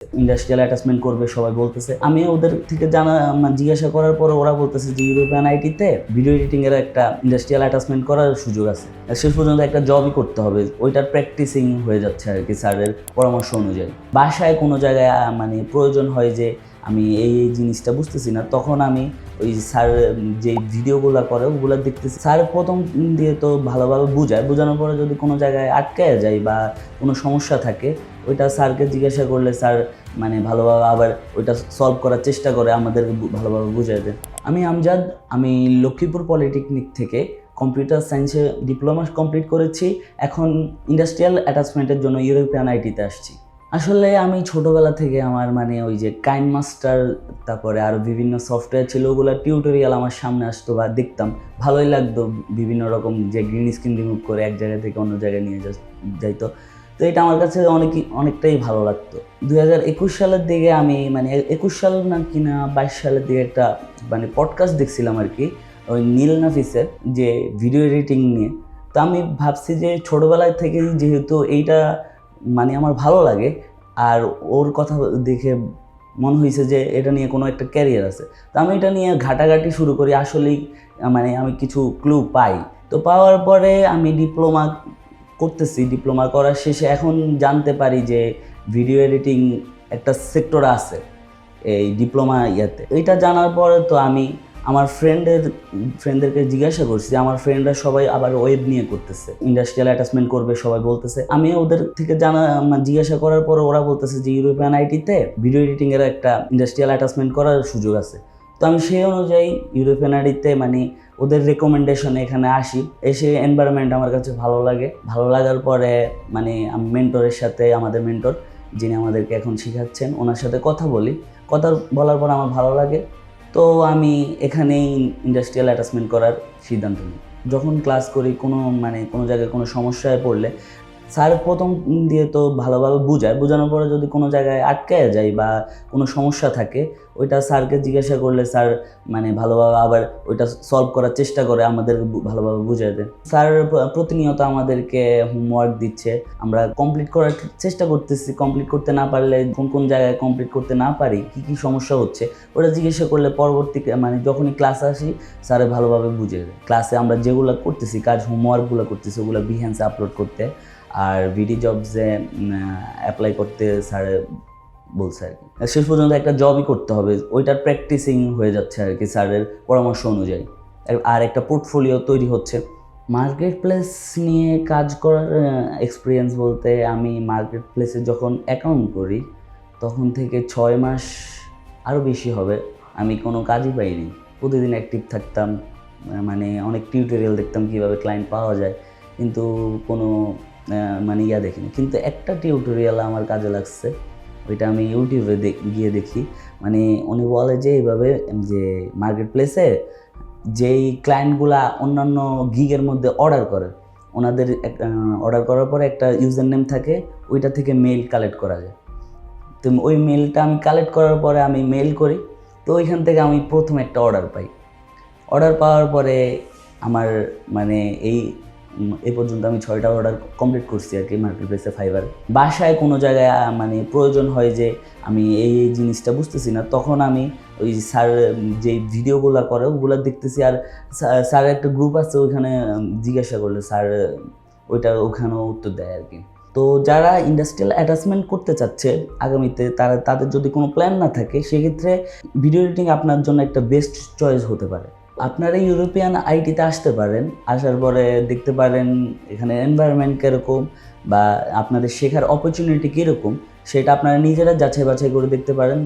Industrial attachment করবে, সবাই বলতেছে। আমি ওদের থেকে জানা মানে জিজ্ঞাসা করার পরে ওরা বলতেছে যে ইউরোপিয়ান আইটিতে ভিডিও এডিটিং এর একটা ইন্ডাস্ট্রিয়াল অ্যাটাচমেন্ট করার সুযোগ আছে। শেষ পর্যন্ত একটা জবই করতে হবে। ওইটার প্র্যাকটিসিং হয়ে যাচ্ছে আর কি স্যারের পরামর্শ অনুযায়ী। বাসায় কোনো জায়গায় মানে প্রয়োজন হয় যে আমি এই এই জিনিসটা বুঝতেছি না। তখন আমি ওই স্যার যে ভিডিওগুলো করে, ওগুলো দেখতেছি। স্যার প্রথম দিয়ে তো ভালোভাবে বোঝায়। বোঝানোর পরে যদি কোনো জায়গায় আটকায় যায় বা কোনো সমস্যা থাকে, ওইটা স্যারকে জিজ্ঞাসা করলে স্যার মানে ভালোভাবে আবার ওইটা সলভ করার চেষ্টা করে আমাদের ভালোভাবে বুঝিয়ে দেয়। আমি আমজাদ, আমি লক্ষ্মীপুর পলিটেকনিক থেকে কম্পিউটার সায়েন্সে ডিপ্লোমা কমপ্লিট করেছি। এখন ইন্ডাস্ট্রিয়াল অ্যাটাচমেন্টের জন্য ইউরোপিয়ান আইটিতে আসছি। আসলে আমি ছোটোবেলা থেকে আমার মানে ওই যে কাইন মাস্টার তারপরে আরও বিভিন্ন সফটওয়্যার ছিল ওগুলোর টিউটোরিয়াল আমার সামনে আসতো বা দেখতাম। ভালোই লাগতো বিভিন্ন রকম যে গ্রিন স্ক্রিন রিমুভ করে এক জায়গা থেকে অন্য জায়গায় নিয়ে যাইতো। তো এটা আমার কাছে অনেক অনেকটাই ভালো লাগতো। দু হাজার একুশ সালের দিকে আমি মানে একুশ সাল না কিনা বাইশ সালের দিকে একটা মানে পডকাস্ট দেখছিলাম আর কি, ওই নীল নাফিসের যে ভিডিও এডিটিং নিয়ে। তো আমি ভাবছি যে ছোটোবেলায় থেকেই যেহেতু এইটা মানে আমার ভালো লাগে আর ওর কথা দেখে মনে হয়েছে যে এটা নিয়ে কোনো একটা ক্যারিয়ার আছে। তো আমি এটা নিয়ে ঘাটাঘাটি শুরু করি, আসলেই মানে আমি কিছু ক্লু পাই। তো পাওয়ার পরে আমি ডিপ্লোমা করতেছি। ডিপ্লোমা করার শেষে এখন জানতে পারি যে ভিডিও এডিটিং একটা সেক্টর আছে, এই ডিপ্লোমা ইয়াতে। এটা জানার পরে তো আমি আমার ফ্রেন্ডের ফ্রেন্ডদেরকে জিজ্ঞাসা করছি যে আমার ফ্রেন্ডরা সবাই আবার ওয়েব নিয়ে করতেছে। ইন্ডাস্ট্রিয়াল অ্যাটাচমেন্ট করবে, সবাই বলতেছে। আমি ওদের থেকে জানা মানে জিজ্ঞাসা করার পরে ওরা বলতেছে যে ইউরোপিয়ান আইটিতে ভিডিও এডিটিংয়ের একটা ইন্ডাস্ট্রিয়াল অ্যাটাচমেন্ট করার সুযোগ আছে। তো আমি সেই অনুযায়ী ইউরোপিয়ান আইটিতে মানে ওদের রেকমেন্ডেশনে এখানে আসি। এসে এনভায়রনমেন্ট আমার কাছে ভালো লাগে। ভালো লাগার পরে মানে আমি মেন্টরের সাথে, আমাদের মেন্টর যিনি আমাদেরকে এখন শেখাচ্ছেন, ওনার সাথে কথা বলি। কথা বলার পর আমার ভালো লাগে। তো আমি এখানেই ইন্ডাস্ট্রিয়াল অ্যাটাচমেন্ট করার সিদ্ধান্ত নিই। যখন ক্লাস করি, কোনো মানে কোনো জায়গায় কোনো সমস্যায় পড়লে স্যার প্রথম দিয়ে তো ভালোভাবে বোঝায়। বোঝানোর পরে যদি কোনো জায়গায় আটকায় যায় বা কোনো সমস্যা থাকে, ওইটা স্যারকে জিজ্ঞাসা করলে স্যার মানে ভালোভাবে আবার ওইটা সলভ করার চেষ্টা করে আমাদের ভালোভাবে বুঝিয়ে দেয়। স্যার প্রতিনিয়ত আমাদেরকে হোমওয়ার্ক দিচ্ছে। আমরা কমপ্লিট করার চেষ্টা করতেছি। কমপ্লিট করতে না পারলে কোন কোন জায়গায় কমপ্লিট করতে না পারি, কী কী সমস্যা হচ্ছে ওটা জিজ্ঞাসা করলে পরবর্তী মানে যখনই ক্লাসে আসি, স্যারে ভালোভাবে বুঝিয়ে দেয়। ক্লাসে আমরা যেগুলো করতেছি, কাজ হোমওয়ার্কগুলো করতেছি, ওগুলো বিহেন্সে আপলোড করতে। আর ভিডি জবসে অ্যাপ্লাই করতে স্যারে বলছে আর কি। শেষ পর্যন্ত একটা জবই করতে হবে, ওইটার প্র্যাকটিসিং হয়ে যাচ্ছে আর কি স্যারের পরামর্শ অনুযায়ী। আর- একটা পোর্টফোলিও তৈরি হচ্ছে। মার্কেট প্লেস নিয়ে কাজ করার এক্সপিরিয়েন্স বলতে আমি মার্কেট প্লেসে যখন অ্যাকাউন্ট করি, তখন থেকে ছয় মাস আরও বেশি হবে। আমি কোনো কাজই পাইনি। প্রতিদিন অ্যাক্টিভ থাকতাম মানে অনেক টিউটোরিয়াল দেখতাম কীভাবে ক্লায়েন্ট পাওয়া যায়। কিন্তু কোনো মানে ইয়া দেখিনি। কিন্তু একটা টিউটোরিয়াল আমার কাজে লাগছে, ওইটা আমি ইউটিউবে গিয়ে দেখি। মানে উনি বলে যে এইভাবে যে মার্কেট প্লেসে যেই ক্লায়েন্টগুলা অন্যান্য গিগের মধ্যে অর্ডার করে, ওনাদের অর্ডার করার পরে একটা ইউজার নেম থাকে, ওইটা থেকে মেইল কালেক্ট করা যায়। তো ওই মেলটা আমি কালেক্ট করার পরে আমি মেল করি, তো ওইখান থেকে আমি প্রথম একটা অর্ডার পাই। অর্ডার পাওয়ার পরে আমার মানে এই এ পর্যন্ত আমি ছয়টা অর্ডার কমপ্লিট করছি আর কি মার্কেট প্লেসে ফাইবার বাসায় কোনো জায়গায় মানে প্রয়োজন হয় যে আমি এই এই জিনিসটা বুঝতেছি না, তখন আমি ওই স্যার যে ভিডিওগুলো করে ওগুলো দেখতেছি আর স্যার- একটা গ্রুপ আছে ওইখানে জিজ্ঞাসা করলে, স্যার, ওইটা ওখানেও উত্তর দেয় আর কি। তো যারা ইন্ডাস্ট্রিয়াল অ্যাটাচমেন্ট করতে চাচ্ছে, আগামীতে তারা, তাদের যদি কোনো প্ল্যান না থাকে, সেক্ষেত্রে ভিডিও এডিটিং আপনার জন্য একটা বেস্ট চয়েস হতে পারে। আপনারা ইউরোপিয়ান আইটিতে আসতে পারেন, আসার পরে দেখতে পারেন এখানে এনভায়রনমেন্ট কীরকম বা আপনাদের শেখার অপরচুনিটি কীরকম, সেটা আপনারা নিজেরা যাচাই বাছাই করে দেখতে পারেন।